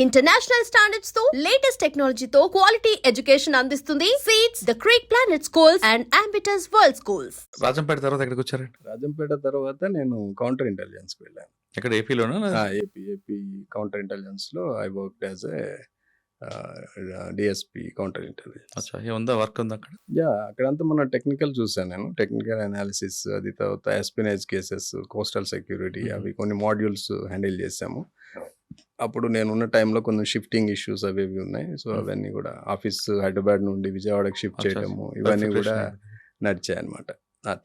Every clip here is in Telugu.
ఇంటర్నేషనల్ స్టాండర్డ్స్తో లేటెస్ట్ టెక్నాలజీతో క్వాలిటీ ఎడ్యుకేషన్ అందిస్తుంది seats the Creek Planet schools and Ambitus World schools Rajampet తర్వాత ఎక్కడికి వచ్చారండి? రాజంపేట తర్వాత నేను కౌంటర్ ఇంటెలిజెన్స్కి వెళ్ళాను. ఎక్కడ ఏపీలోనా? AP AP counter ఇంటెలిజెన్స్లో I work as a DSP counter intelligence అచ్చా ఏముందా? వర్క్ ఉంది అక్కడ? యా అక్కడంతా మన టెక్నికల్ చూసాను నేను. టెక్నికల్ అనాలిసిస్ అది తర్వాత ఎస్పినైజ్ కేసెస్ కోస్టల్ సెక్యూరిటీ. అవి కొన్ని మాడ్యూల్స్ హ్యాండిల్ చేసాము. అప్పుడు నేను ఉన్న టైంలో కొన్ని షిఫ్టింగ్ ఇష్యూస్ అవి ఇవి ఉన్నాయి. So Mhm. అవన్నీ కూడా ఆఫీస్ హైదరాబాద్ నుండి విజయవాడకి షిఫ్ట్ చేయడము ఇవన్నీ కూడా. నడిచాయి అనమాట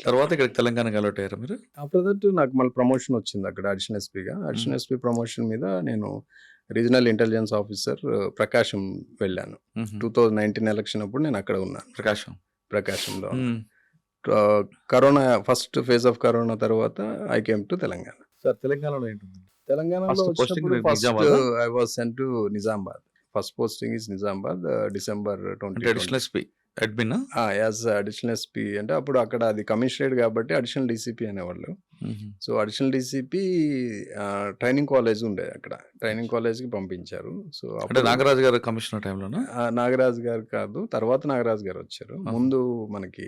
తర్వాత ఇక్కడ తెలంగాణకి అలౌట్ అయ్యారా మీరు? ఆఫ్టర్ దట్ నాకు మళ్ళీ ప్రమోషన్ వచ్చింది అక్కడ అడిషనల్ ఎస్పీగా అడిషనల్. ఎస్పీ ప్రమోషన్ మీద నేను రీజనల్ ఇంటెలిజెన్స్ ఆఫీసర్ ప్రకాశం వెళ్ళాను. టూ థౌజండ్ నైన్టీన్ ఎలక్షన్ అప్పుడు నేను అక్కడ ఉన్నాను. ప్రకాశం. ప్రకాశంలో. ఆ, corona first phase of corona తర్వాత I came to Telangana. Sir తెలంగాణలో ఏంటుంది తెలంగాణలో వచ్చినప్పుడు first? I was sent to Nizamabad first posting is Nizamabad December twenty additional SP admin as additional SP అంటే అప్పుడు అక్కడ అది కమిషనరేట్ కాబట్టి అడిషనల్ డీసీపీ అనేవాళ్ళు. So additional DCP training college ఉండేది అక్కడ. ట్రైనింగ్ కాలేజ్కి పంపించారు. సో అప్పుడు నాగరాజు గారు కమిషనర్ టైంలోనా ఆ, నాగరాజు గారు కాదు తర్వాత నాగరాజు గారు వచ్చారు. ఆహా. ముందు మనకి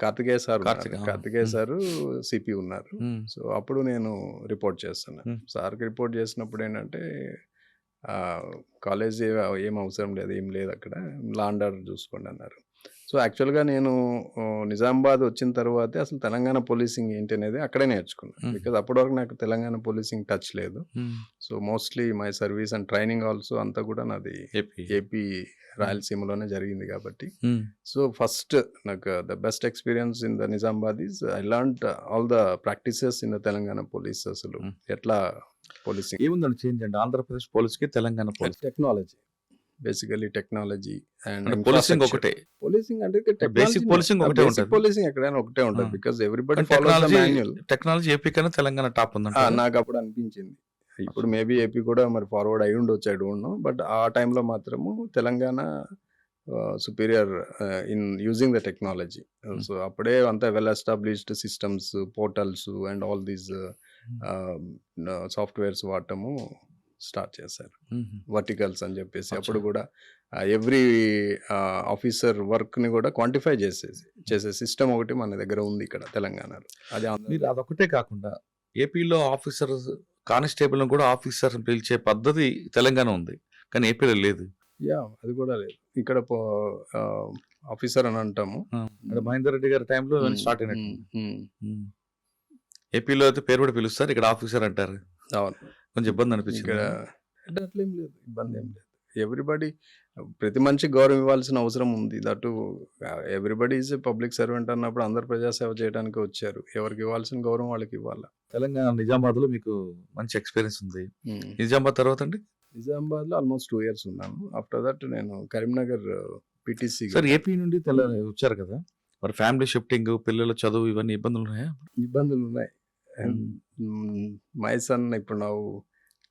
Karthikeya sir. Karthikeya. Sir CP ఉన్నారు. సో అప్పుడు నేను రిపోర్ట్ చేస్తున్నాను. సార్కి రిపోర్ట్ చేసినప్పుడు ఏంటంటే కాలేజ్ ఏం అవసరం లేదు ఏం లేదు అక్కడ లాండర్ చూసుకోండి అన్నారు సో యాక్చువల్గా నేను నిజామాబాద్ వచ్చిన తర్వాతే అసలు తెలంగాణ పోలీసింగ్ ఏంటి అనేది అక్కడే నేర్చుకున్నాను. బికాజ్ అప్పటివరకు నాకు తెలంగాణ పోలీసింగ్ టచ్ లేదు. So mostly my service and training also అంతా కూడా నాది ఏపీ ఏపీ రాయలసీమలోనే జరిగింది కాబట్టి. సో ఫస్ట్ నాకు the best experience in the Nizamabad is I learn all the practices in the Telangana police అసలు. ఎట్లా పోలీసింగ్ ఏముందండి చేంజ్ అండి ఆంధ్రప్రదేశ్ పోలీస్కి Telangana police technology basically technology and policing ఒకటే. పోలీసింగ్ అంటే Basic policing ఒకటే ఉంటది. పోలీసింగ్ ఎక్కడైనా ఒకటే ఉంటుంది. Because everybody technology manual technology AP కన్నా తెలంగాణ టాప్ ఉందంట నాకు అప్పుడు అనిపించింది. ఇప్పుడు మేబీ ఏపీ కూడా మరి ఫార్వర్డ్ అయి ఉండొచ్చు ఐ డోంట్ నో బట్ ఆ టైంలో మాత్రము Telangana superior in using the technology so అప్పుడే అంతా well established systems portals and all these softwares వాడటము start చేశారు. వర్టికల్స్ అని చెప్పేసి. అప్పుడు కూడా ఎవ్రీ ఆఫీసర్ వర్క్ని కూడా క్వాంటిఫై చేసేసి చేసే సిస్టమ్ ఒకటి మన దగ్గర ఉంది ఇక్కడ తెలంగాణలో. అది మీరు అదొకటే కాకుండా ఏపీలో ఆఫీసర్ కానిస్టేబుల్ కూడా ఆఫీసర్ పిలిచే పద్ధతి తెలంగాణ ఉంది. కానీ ఏపీలో లేదు. యా అది కూడా లేదు. ఇక్కడ ఆఫీసర్ అని అంటాము. అంటే మహేందర్ రెడ్డి గారి టైంలో. స్టార్ట్ అయినట్టు. ఏపీలో అయితే పేరు కూడా పిలుస్తారు ఇక్కడ ఆఫీసర్ అంటారు. అవును. కొంచెం ఇబ్బంది అనిపించింది. ఇక్కడ అంటే అట్లేం లేదు. ఇబ్బంది ఏం లేదు. ఎవ్రీబడి ప్రతి మనిషి గౌరవం ఇవ్వాల్సిన అవసరం ఉంది. That everybody is public servant అన్నప్పుడు అందరు ప్రజాసేవ చేయడానికి వచ్చారు. ఎవరికి ఇవ్వాల్సిన గౌరవం వాళ్ళకి ఇవ్వాలి. తెలంగాణ నిజామాబాద్లో మీకు మంచి ఎక్స్పీరియన్స్ ఉంది. నిజామాబాద్ తర్వాత అండి? నిజామాబాద్లో ఆల్మోస్ట్ టూ ఇయర్స్ ఉన్నాను. ఆఫ్టర్ దట్ నేను కరీంనగర్ పిటిసి సార్ ఏపీ నుండి తెల వచ్చారు కదా? మరి ఫ్యామిలీ షిఫ్టింగ్ పిల్లల చదువు ఇవన్నీ ఇబ్బందులు ఉన్నాయా? ఇబ్బందులు ఉన్నాయి. మై సన్ ఇప్పుడు నా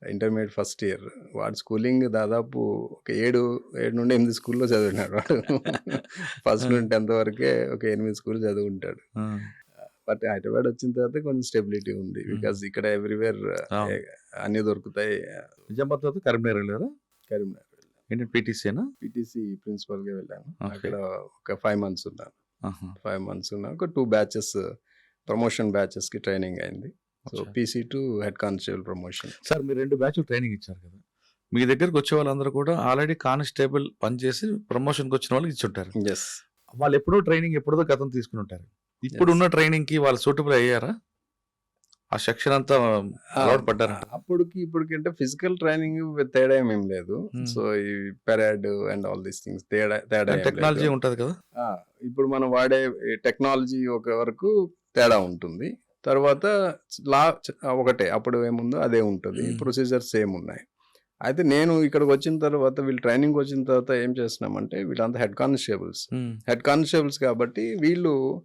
ఇంటర్మీడియట్ ఫస్ట్ ఇయర్. వాడు స్కూలింగ్ దాదాపు ఒక ఏడు ఏడు నుండి ఎనిమిది స్కూల్లో చదివినాడు వాడు. ఫస్ట్ నుండి టెన్త్ వరకే ఒక ఎనిమిది స్కూల్ చదువుకుంటాడు బట్ హైదరాబాద్ వచ్చిన తర్వాత కొంచెం స్టెబిలిటీ ఉంది. బికాస్ ఇక్కడ ఎవ్రీవేర్. అన్ని దొరుకుతాయి. నిజామాబాద్ తర్వాత కరీంనగర్ వెళ్ళారా? కరీంనగర్ ఏంటి పీటీసీనా పిటిసి ప్రిన్సిపల్గా వెళ్ళాను. అక్కడ ఒక ఫైవ్ మంత్స్ ఉన్నాను. ఫైవ్ మంత్స్ ఉన్నా ఒక టూ బ్యాచెస్ ప్రమోషన్ బ్యాచెస్కి ట్రైనింగ్ అయింది. So PC to head constable promotion. Sir మీరు రెండు బ్యాచ్ ట్రైనింగ్ ఇచ్చారు కదా. మీ దగ్గరకు వచ్చే వాళ్ళందరూ కూడా ఆల్రెడీ కానిస్టేబుల్ పనిచేసి ప్రమోషన్కి వచ్చిన వాళ్ళకి ఇచ్చి ఉంటారు ఎస్ వాళ్ళు ఎప్పుడో ట్రైనింగ్ ఎప్పుడో గతం తీసుకుని ఉంటారు. ఇప్పుడు ఉన్న ట్రైనింగ్కి వాళ్ళు సూటబుల్ అయ్యారా? ఆ సెక్షన్ అంతా అలవాటు పడ్డారా? అప్పటికి ఇప్పటికి అంటే ఫిజికల్ ట్రైనింగ్ తేడా ఏమేం లేదు. Hmm. సో ఈ period and all these things తేడా తేడా టెక్నాలజీ. ఉంటది కదా. ఇప్పుడు మనం వాడే టెక్నాలజీ ఒక వరకు తేడా ఉంటుంది. తర్వాత లా చ- ఒకటే అప్పుడు ఏముందో అదే ఉంటుంది. ప్రొసీజర్స్ సేమ్ ఉన్నాయి. అయితే నేను ఇక్కడికి వచ్చిన తర్వాత వీళ్ళు ట్రైనింగ్ వచ్చిన తర్వాత ఏం చేస్తున్నామంటే వీళ్ళంతా హెడ్ కానిస్టేబుల్స్. హెడ్ కానిస్టేబుల్స్ కాబట్టి వీళ్ళు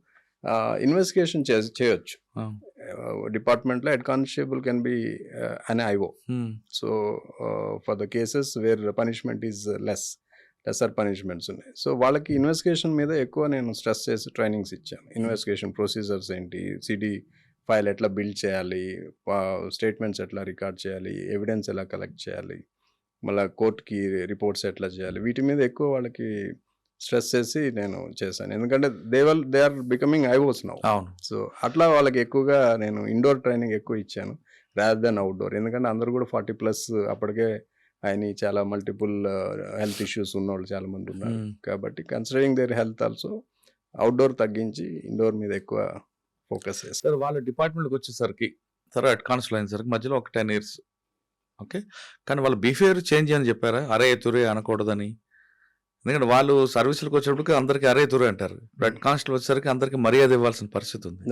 ఇన్వెస్టిగేషన్ చేయొచ్చు. ఆ, డిపార్ట్మెంట్లో head constable can be an IO so for the cases where punishment is less. Lesser punishments ఉన్నాయి. సో వాళ్ళకి ఇన్వెస్టిగేషన్ మీద ఎక్కువ నేను స్ట్రెస్ చేసి ట్రైనింగ్స్ ఇచ్చాను. ఇన్వెస్టిగేషన్ ప్రొసీజర్స్ ఏంటి? సిడి ఫైల్ ఎట్లా బిల్డ్ చేయాలి? స్టేట్మెంట్స్ ఎట్లా రికార్డ్ చేయాలి? ఎవిడెన్స్ ఎలా కలెక్ట్ చేయాలి? మళ్ళీ కోర్టుకి రిపోర్ట్స్ ఎట్లా చేయాలి? వీటి మీద ఎక్కువ వాళ్ళకి స్ట్రెస్ చేసి నేను చేశాను. ఎందుకంటే they will they are becoming I was now అవును. సో అట్లా వాళ్ళకి ఎక్కువగా నేను ఇండోర్ ట్రైనింగ్ ఎక్కువ ఇచ్చాను రాదర్ దెన్ అవుట్డోర్ ఎందుకంటే అందరూ కూడా ఫార్టీ ప్లస్ అప్పటికే ఆయన చాలా మల్టిపుల్ హెల్త్ ఇష్యూస్ ఉన్నవాళ్ళు చాలా మంది ఉన్నారు. ఉమ్. కాబట్టి considering their health also outdoor తగ్గించి ఇండోర్ మీద ఎక్కువ ఫోకస్ చేస్తాను సార్ వాళ్ళ డిపార్ట్మెంట్కి వచ్చేసరికి సరే హెడ్ కానిస్టేబుల్ అయినసరికి మధ్యలో ఒక టెన్ ఇయర్స్ ఓకే కానీ వాళ్ళ బిహేవియర్ చేంజ్ అని చెప్పారా? అరే తురే అనకూడదని. ఎందుకంటే వాళ్ళు సర్వీసులకు వచ్చేటప్పటికి అందరికి అరే తురే అంటారు. హెడ్ కానిస్టేబుల్ వచ్చేసరికి అందరికి మర్యాద ఇవ్వాల్సిన పరిస్థితి ఉంది.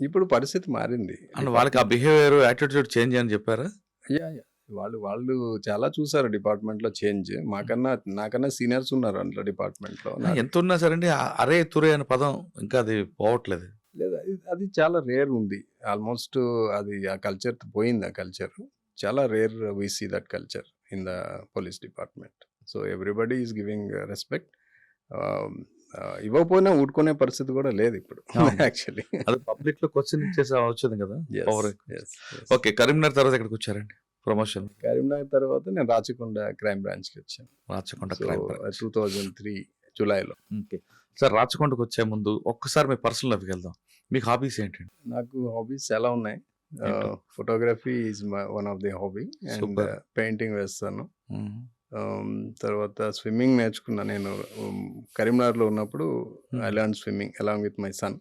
ఇప్పుడు పరిస్థితి మారింది. అండ్ వాళ్ళకి ఆ బిహేవియర్ యాటిట్యూడ్ చేంజ్ అని చెప్పారా? Yeah, yeah. వాళ్ళు వాళ్ళు చాలా చూసారు డిపార్ట్మెంట్లో చేంజ్ మాకన్నా నాకన్నా సీనియర్స్ ఉన్నారు అందులో డిపార్ట్మెంట్లో ఎంత ఉన్నా సరే అరే తురే అనే పదం ఇంకా అది పోవట్లేదు. లేదా అది చాలా రేర్ ఉంది. ఆల్మోస్ట్ అది ఆ కల్చర్ పోయింది ఆ కల్చర్. చాలా rare we see that culture in the police department. So everybody is giving respect. ఇవ్వకపోయినా ఊడుకునే పరిస్థితి కూడా లేదు ఇప్పుడు. యాక్చువల్లీ. అది పబ్లిక్లో క్వశ్చన్ ఇచ్చేసి వచ్చింది కదా. ఓకే కరీంనగర్ తర్వాత ఎక్కడికి వచ్చారండి? ప్రమోషన్. కరీంనగర్ తర్వాత నేను రాచకొండ క్రైమ్ బ్రాంచ్కి వచ్చాను. Rachakonda crime two thousand three జూలైలో. ఓకే. సార్ రాచకొండకు వచ్చే ముందు ఒక్కసారి మీ పర్సనల్ లైఫ్కి వెళ్దాం. మీకు హాబీస్ ఏంటండి నాకు హాబీస్ చాలా ఉన్నాయి? Photography is one of the hobby. And. Painting వేస్తాను. తర్వాత స్విమ్మింగ్ నేర్చుకున్నా నేను. కరీంనగర్లో ఉన్నప్పుడు. I learn swimming along with my son.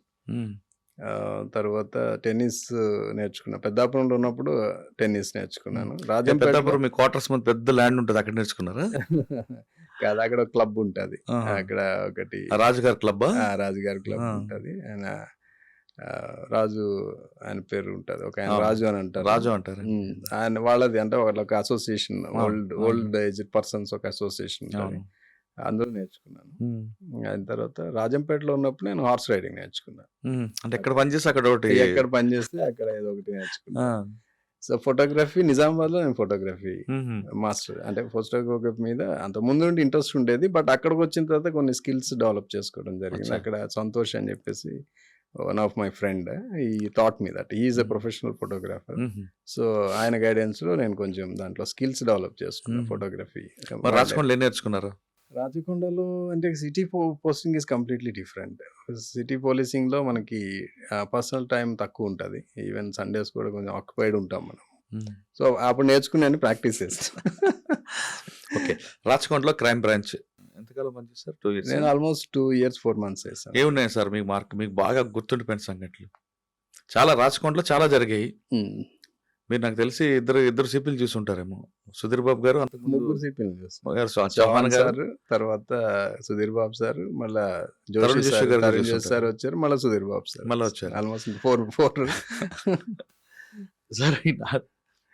తర్వాత టెన్నిస్ నేర్చుకున్నా. పెద్దాపురంలో ఉన్నప్పుడు టెన్నిస్ నేర్చుకున్నాను. రాజంపేట పెద్దాపురం మీ క్వార్టర్స్ ముందు పెద్ద ల్యాండ్ ఉంటుంది అక్కడ నేర్చుకున్నారా? కాదు అక్కడ క్లబ్ ఉంటది. అక్కడ ఒకటి రాజుగారి క్లబ్ ఆ, రాజుగారి క్లబ్. ఉంటది. ఆయన రాజు ఆయన పేరు ఉంటది. ఒక ఆయన. రాజు అని అంటారు. రాజు అంటారు. ఆయన వాళ్ళది అంటే వాళ్ళకి అసోసియేషన్ ఆ, ఓల్డ్. ఓల్డ్ ఏజ్ పర్సన్స్ ఒక అసోసియేషన్. అందులో నేర్చుకున్నాను. ఆయన తర్వాత రాజంపేటలో ఉన్నప్పుడు నేను హార్స్ రైడింగ్ నేర్చుకున్నాను. అంటే ఎక్కడ పని చేసి అక్కడ ఒకటి ఎక్కడ పని చేస్తే అక్కడ ఏదో ఒకటి. నేర్చుకున్నాను సో ఫోటోగ్రఫీ నిజామాబాద్లో నేను ఫోటోగ్రఫీ. మాస్టర్ అంటే ఫోటోగ్రఫీ మీద అంత ముందు నుండి ఇంట్రెస్ట్ ఉండేది బట్ అక్కడికి వచ్చిన తర్వాత కొన్ని స్కిల్స్ డెవలప్ చేసుకోవడం జరిగింది. అక్కడ సంతోష్ అని చెప్పేసి వన్ ఆఫ్ మై ఫ్రెండ్ ఈ థాట్ మీద is a. Professional photographer. So ఆయన గైడెన్స్లో నేను కొంచెం దాంట్లో స్కిల్స్ డెవలప్ చేసుకున్నాను. ఫోటోగ్రఫీ ఏం నేర్చుకున్నారు రాచకొండలో అంటే city posting is completely different. City పోలీసింగ్లో మనకి పర్సనల్ టైం తక్కువ ఉంటుంది ఈవెన్ సండేస్ కూడా కొంచెం ఆక్యుపైడ్ ఉంటాం మనం. సో అప్పుడు నేర్చుకున్నాను ప్రాక్టీస్ చేస్తాను ఓకే. రాచకొండలో క్రైమ్ బ్రాంచ్ ఎంతకాలం పనిచేస్తారు టూ ఇయర్స్. నేను almost two years four months చేశాను. ఏమున్నాయి సార్? మీకు మార్క్ మీకు బాగా గుర్తుండిపోయిన సంఘటనలు. చాలా రాచకొండలో చాలా జరిగాయి. మీరు నాకు తెలిసి ఇద్దరు ఇద్దరు సిపిలు చూసి ఉంటారేమో. సుధీర్ బాబు గారు ముగ్గురు సిపిల్ గారు చౌహాన్ గారు. సార్ తర్వాత సుధీర్ బాబు సార్ మళ్ళా జోషి సార్ వచ్చారు మళ్ళీ సుధీర్ బాబు సార్ మళ్ళా వచ్చారు. ఆల్మోస్ట్ ఫోర్ ఫోర్ సరే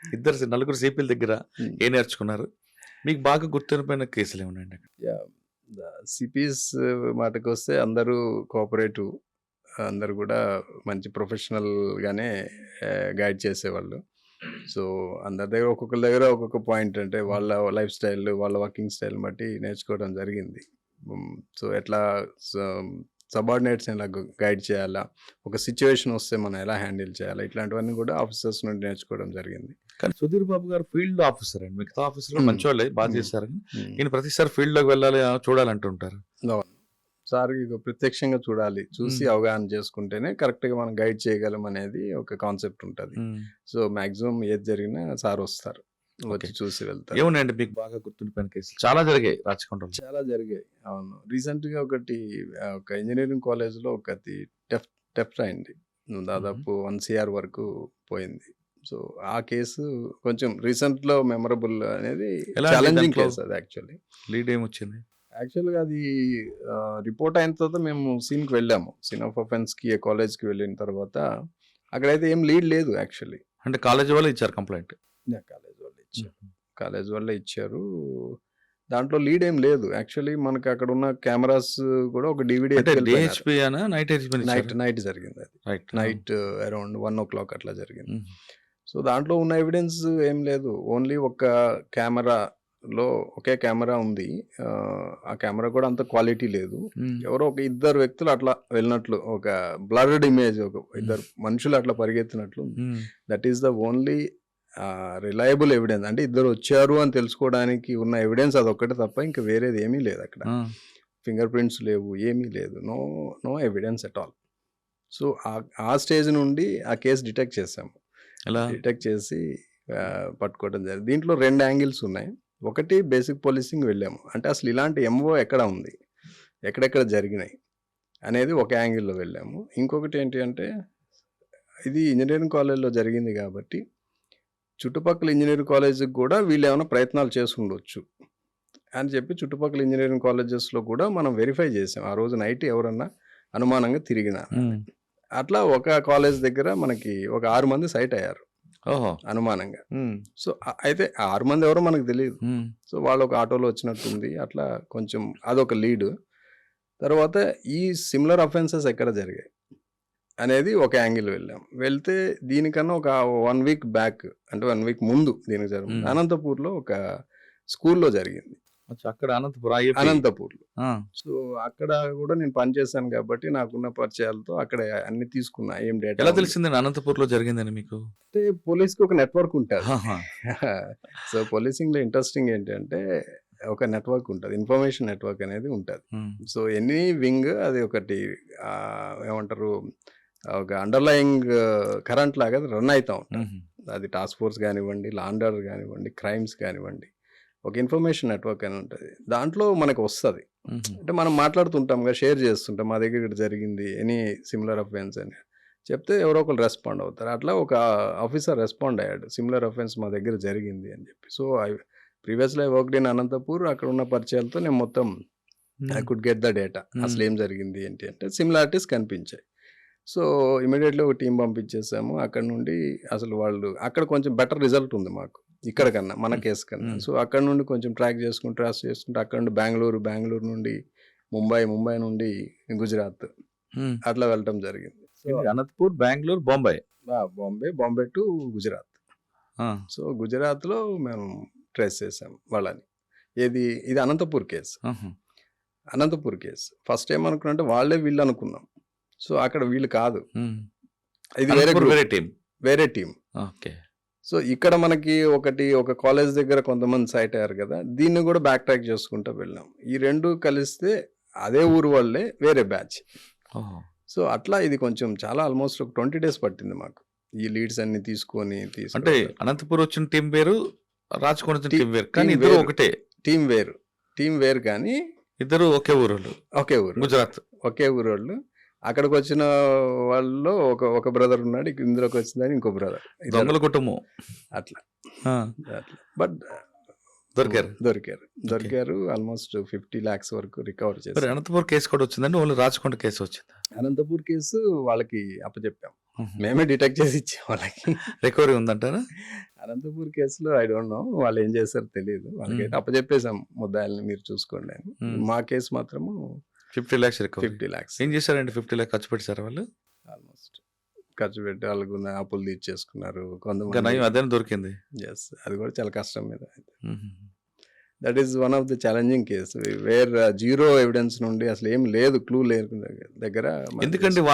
ఇద్దరు నలుగురు సిపిల దగ్గర ఏ నేర్చుకున్నారు? మీకు బాగా గుర్తుండిపోయిన కేసులు ఏమున్నాయండి అక్కడ? సిపిఎస్ మాటకు వస్తే అందరూ కోఆపరేటివ్ అందరు కూడా మంచి ప్రొఫెషనల్ గానే గైడ్ చేసేవాళ్ళు. సో అందరి దగ్గర ఒక్కొక్కరి దగ్గర ఒక్కొక్క పాయింట్ అంటే వాళ్ళ లైఫ్ స్టైల్ వాళ్ళ వర్కింగ్ స్టైల్ బట్టి నేర్చుకోవడం జరిగింది. సో ఎట్లా సబార్డినేట్స్ ఎలా గైడ్ చేయాలా ఒక సిచ్యువేషన్ వస్తే మనం ఎలా హ్యాండిల్ చేయాలా ఇట్లాంటివన్నీ కూడా ఆఫీసర్స్ నుండి నేర్చుకోవడం జరిగింది. కానీ సుధీర్ బాబు గారు ఫీల్డ్ ఆఫీసర్ అండి. మిగతా ఆఫీసర్ Hmm. మంచోళ్ళే బాగా. చేశారు ఈయన ప్రతిసారి ఫీల్డ్లోకి వెళ్ళాలి చూడాలంటుంటారు. సార్ ఇక ప్రత్యక్షంగా చూడాలి. చూసి. అవగాహన చేసుకుంటేనే కరెక్ట్గా మనం గైడ్ చేయగలం అనేది ఒక కాన్సెప్ట్ ఉంటుంది. సో మాక్సిమం ఏది జరిగినా సార్ వస్తారు. వచ్చి. చూసి వెళ్తారు. ఏమున్నాయండి మీకు బాగా గుర్తుండిపోయిన కేసులు? చాలా జరిగాయి రాచకొండలో. చాలా జరిగాయి. అవును. రీసెంట్గా ఒకటి ఒక ఇంజనీరింగ్ కాలేజ్లో ఒకటి టెఫ్ టెఫ్ట్ అయింది. దాదాపు వన్ సిఆర్ వరకు పోయింది. సో ఆ కేసు కొంచెం రీసెంట్లో మెమరబుల్ అనేది ఛాలెంజింగ్? కేసు అది యాక్చువల్లీ. లీడ్ ఏమొచ్చింది? యాక్చువల్గా అది రిపోర్ట్ అయిన తర్వాత మేము సీన్కి వెళ్ళాము. సీన్ ఆఫ్కి కాలేజ్కి వెళ్ళిన తర్వాత. అక్కడైతే ఏం లీడ్ లేదు యాక్చువల్లీ. అంటే కాలేజ్ వాళ్ళు ఇచ్చారు కంప్లైంట్? కాలేజ్ వాళ్ళు ఇచ్చారు. కాలేజ్ వాళ్ళే ఇచ్చారు. దాంట్లో లీడ్ ఏం లేదు. యాక్చువల్లీ మనకి అక్కడ ఉన్న కెమెరాస్ కూడా ఒక డివిడి నైట్ నైట్ నైట్ జరిగింది అది. Night around one o'clock అట్లా జరిగింది. సో దాంట్లో ఉన్న ఎవిడెన్స్ ఏం లేదు. ఓన్లీ ఒక కెమెరాలో ఒకే కెమెరా ఉంది. ఆ, కెమెరా కూడా అంత క్వాలిటీ లేదు. ఎవరో ఒక ఇద్దరు వ్యక్తులు అట్లా వెళ్ళినట్లు ఒక బ్లర్డ్ ఇమేజ్ ఒక ఇద్దరు మనుషులు అట్లా పరిగెత్తినట్లు that is the only reliable evidence అంటే ఇద్దరు వచ్చారు అని తెలుసుకోవడానికి ఉన్న ఎవిడెన్స్ అదొక్కటే తప్ప ఇంకా వేరేది ఏమీ లేదు అక్కడ. ఫింగర్ ప్రింట్స్ లేవు ఏమీ లేదు. No no evidence at all so ఆ స్టేజ్ నుండి ఆ కేసు డిటెక్ట్ చేసాము. డిటెక్ట్ చేసి పట్టుకోవడం జరిగింది. దీంట్లో రెండు యాంగిల్స్ ఉన్నాయి. ఒకటి బేసిక్ పోలీసింగ్ వెళ్ళాము. అంటే అసలు ఇలాంటి ఎంఓ ఎక్కడ ఉంది? ఎక్కడెక్కడ జరిగినాయి? అనేది ఒక యాంగిల్లో వెళ్ళాము. ఇంకొకటి ఏంటి అంటే ఇది ఇంజనీరింగ్ కాలేజ్లో జరిగింది కాబట్టి చుట్టుపక్కల ఇంజనీరింగ్ కాలేజీకి కూడా వీళ్ళు ఏమైనా ప్రయత్నాలు చేసి ఉండొచ్చు అని చెప్పి చుట్టుపక్కల ఇంజనీరింగ్ కాలేజెస్లో కూడా మనం వెరిఫై చేసాం. ఆ రోజు నైట్ ఎవరన్నా అనుమానంగా తిరిగిన. అట్లా ఒక కాలేజ్ దగ్గర మనకి ఒక ఆరు మంది సైట్ అయ్యారు. ఓహో. అనుమానంగా. సో అయితే ఆరు మంది ఎవరో మనకు తెలియదు సో వాళ్ళు ఒక ఆటోలో వచ్చినట్టుంది. అట్లా కొంచెం అదొక లీడ్. తర్వాత ఈ సిమిలర్ అఫెన్సెస్ ఎక్కడ జరిగాయి? అనేది ఒక యాంగిల్ వెళ్ళాం. వెళ్తే దీనికన్నా ఒక వన్ వీక్ బ్యాక్ అంటే వన్ వీక్ ముందు దీనికి జరిగింది. అనంతపూర్లో ఒక స్కూల్లో జరిగింది. అక్కడ అనంతపురం. అనంతపూర్లో. సో అక్కడ కూడా నేను పనిచేశాను కాబట్టి నాకున్న పరిచయాలతో అక్కడ అన్ని తీసుకున్నా ఏం డేటా ఎలా తెలిసిందండి అనంతపూర్లో జరిగిందని మీకు? అంటే పోలీస్కి ఒక నెట్వర్క్ ఉంటుంది. సో పోలీసింగ్లో ఇంట్రెస్టింగ్ ఏంటంటే ఒక నెట్వర్క్ ఉంటుంది ఇన్ఫర్మేషన్ నెట్వర్క్ అనేది ఉంటుంది. సో ఎనీ వింగ్ అది ఒకటి ఏమంటారు ఒక అండర్లయింగ్ కరెంట్ లాగా రన్ అవుతా ఉంటుంది. అది టాస్క్ ఫోర్స్ కానివ్వండి లాండర్ కానివ్వండి క్రైమ్స్ కానివ్వండి. ఒక ఇన్ఫర్మేషన్ నెట్వర్క్ అని ఉంటుంది. దాంట్లో మనకు వస్తుంది. అంటే మనం మాట్లాడుతుంటాం కదా షేర్ చేస్తుంటాం మా దగ్గర ఇక్కడ జరిగింది ఎనీ సిమిలర్ అఫెన్స్ అని. చెప్తే ఎవరో ఒకరు రెస్పాండ్ అవుతారు. అట్లా ఒక ఆఫీసర్ రెస్పాండ్ అయ్యాడు సిమిలర్ అఫెన్స్ మా దగ్గర జరిగింది అని చెప్పి. సో ఐ ప్రీవియస్లో ఐ వర్క్డ్ ఇన్ అనంతపూర్. అక్కడ ఉన్న పరిచయాలతో నేను మొత్తం I could get the data. అసలు ఏం జరిగింది ఏంటి అంటే సిమిలారిటీస్ కనిపించాయి. సో ఇమీడియట్లీ ఒక టీం పంపించేసాము. అక్కడ నుండి అసలు వాళ్ళు అక్కడ కొంచెం బెటర్ రిజల్ట్ ఉంది మాకు. ఇక్కడ కన్నా మన. కేసు కన్నా. సో అక్కడ నుండి కొంచెం ట్రాక్ చేసుకుంటూ ట్రాస్ చేసుకుంటూ అక్కడ నుండి బెంగళూరు బెంగళూరు నుండి ముంబై ముంబై నుండి గుజరాత్. అట్లా వెళ్ళటం జరిగింది. అనంతపూర్ బెంగళూరు బొంబాయి? బాంబే బాంబే టు గుజరాత్. సో గుజరాత్లో మేము ట్రేస్ చేసాం వాళ్ళని. ఏది ఇది Anantapur case. Anantapur case. First ఏమనుకున్నా అంటే వాళ్ళే వీళ్ళు అనుకున్నాం. సో అక్కడ వీళ్ళు కాదు. ఇది వేరే వేరే టీం వేరే టీం ఓకే. సో ఇక్కడ మనకి ఒకటి ఒక కాలేజ్ దగ్గర కొంతమంది సైట్ అయ్యారు కదా దీన్ని కూడా బ్యాక్ ట్రాక్ చేసుకుంటూ వెళ్ళాం. ఈ రెండు కలిస్తే అదే ఊరు వాళ్ళే వేరే బ్యాచ్ సో అట్లా ఇది కొంచెం చాలా ఆల్మోస్ట్ ఒక ట్వంటీ డేస్ పట్టింది మాకు. ఈ లీడ్స్ అన్ని తీసుకొని అంటే అనంతపూర్ వచ్చిన టీం వేరు రాజకోట వచ్చిన టీ- వేరు కానీ ఇద్దరు వేరు. ఒకటే. టీం వేరు. టీం వేరు కానీ ఇద్దరు ఒకే ఊరోళ్ళు. ఒకే ఊరు. గుజరాత్. ఒకే ఊరు వాళ్ళు అక్కడికి వచ్చిన వాళ్ళలో ఒక ఒక బ్రదర్ ఉన్నాడు ఇందులోకి వచ్చిందని ఇంకో బ్రదర్ దొంగల కుటుంబం. అట్లా. బట్ దొరికారు. దొరికారు. దొరికారు ఆల్మోస్ట్ ఫిఫ్టీ లాక్స్ వరకు రికవర్ చేశారు. అనంతపూర్ కేసు కూడా వచ్చిందండి? ఓన్లీ రాజకొండ కేసు వచ్చింది? అనంతపూర్ కేసు వాళ్ళకి అప్పచెప్పాం. మేమే. డిటెక్ట్ చేసి ఇచ్చాం వాళ్ళకి. రికవరీ ఉందంటారా? అనంతపూర్ కేసులో ఐ డోంట్ నో వాళ్ళు ఏం చేస్తారో తెలియదు. వాళ్ళకైతే Hmm. అప్పచెప్పేసాం ముద్దాయిల్ని మీరు చూసుకోండి. మా కేసు మాత్రము ఫిఫ్టీ ల్యాక్స్ ఫిఫ్టీ లాక్స్. ఏం చేశారండి? ఫిఫ్టీ ల్యాక్ ఖర్చు పెట్టారు వాళ్ళు? ఆల్మోస్ట్ ఖర్చు పెట్టి వాళ్ళకు అప్పులు తీర్చేసుకున్నారు. కొంతమంది అదే దొరికింది? ఎస్ అది కూడా చాలా కష్టం మీద. That is one of the challenging case where zero evidence నుండి అసలు ఏం లేదు క్లూ లేదు దగ్గర. మనం ఎందుకండి